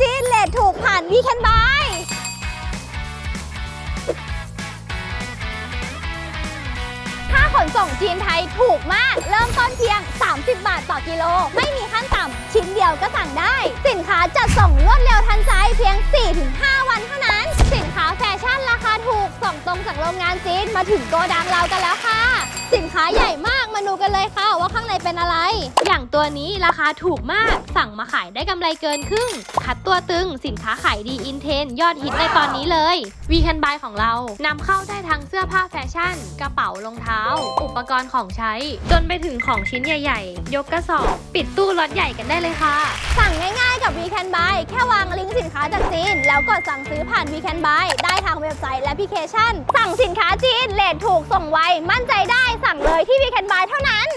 จีนเลทถูกผ่านวีแคนบายค่าขนส่งจีนไทยถูกมาก เริ่มต้นเพียง 30 บาทต่อกิโล ไม่มีขั้นต่ำ ชิ้นเดียวก็สั่งได้ สินค้าจัดส่งรวดเร็วทันใจเพียง 4-5 วันเท่านั้น สินค้าแฟชั่นราคาถูก ส่งตรงจากโรงงานจีนมาถึงโกดังเรากันแล้วค่ะ สินค้าใหญ่มาก มาดูกันเลยค่ะว่าข้างในเป็นอะไร อย่างตัวนี้ราคาถูกมาก สั่งมาขายได้กำไรเกินครึ่ง คัดตัวตึงสินค้าขายดีอินเทนยอดฮิตในตอนนี้เลยวีแคนบายของเรานำเข้าได้ทั้งเสื้อผ้าแฟชั่น กระเป๋ารองเท้า อุปกรณ์ของใช้ จนไปถึงของชิ้นใหญ่ ๆ ยกกระสอบ ปิดตู้รถใหญ่กันได้เลยค่ะ สั่งง่ายๆกับ We Can Buy แค่วางลิงก์สินค้าจากจีน แล้วกดสั่งซื้อผ่าน We Can Buy ได้ทางเว็บไซต์และแอปพลิเคชัน สั่งสินค้าจีนเลทถูกส่งไวมั่นใจได้ ที่วีแคนบายเท่านั้น